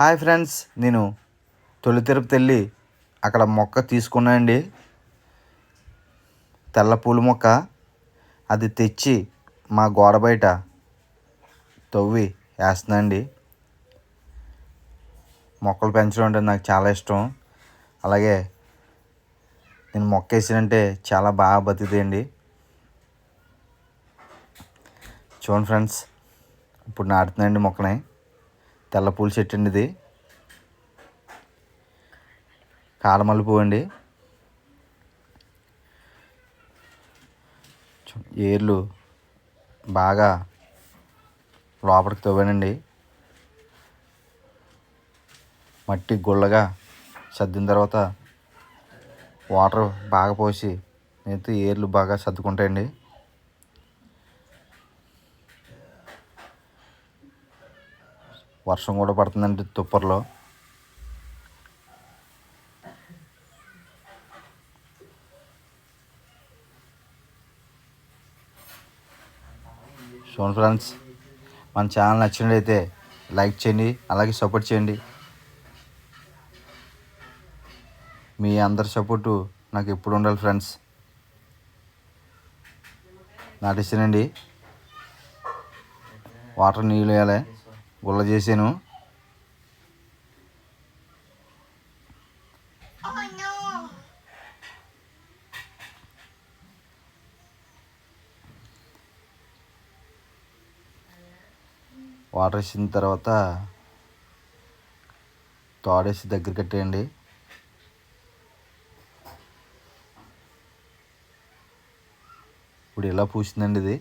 Hi friends నేను తొలి తిరుపతి వెళ్ళి అక్కడ మొక్క తీసుకున్నానండి. తెల్ల పూల మొక్క అది తెచ్చి మా గోడ బయట తవ్వి వేస్తున్నానండి. మొక్కలు పెంచడం అంటే నాకు చాలా ఇష్టం. అలాగే నేను మొక్క వేసానంటే చాలా బాగా బతుకుతాయండి. చూడండి ఫ్రెండ్స్ ఇప్పుడు నాటుతున్నాయండి మొక్కని తెల్ల పూల చెట్టు అండి ఇది. కాడమల్లి పువ్వు అండి. ఏర్లు బాగా లోపలికి తవ్వానండి. మట్టి గుల్లగా సర్దిన తర్వాత వాటర్ బాగా పోసి అయితే ఏర్లు బాగా సర్దుకుంటాయండి. వర్షం కూడా పడుతుందండి తుప్పర్లో. చూడండి ఫ్రెండ్స్ మన ఛానల్ నచ్చినట్లయితే లైక్ చేయండి అలాగే సపోర్ట్ చేయండి. మీ అందరి సపోర్టు నాకు ఎప్పుడు ఉండాలి ఫ్రెండ్స్. నాటిస్తానండి వాటర్ నీళ్ళు వేయాలి. గుల్ల చేశాను. వాటర్ వేసిన తర్వాత తోడేసి దగ్గర కట్టేయండి. ఇప్పుడు ఎలా పూసిందండి ఇది?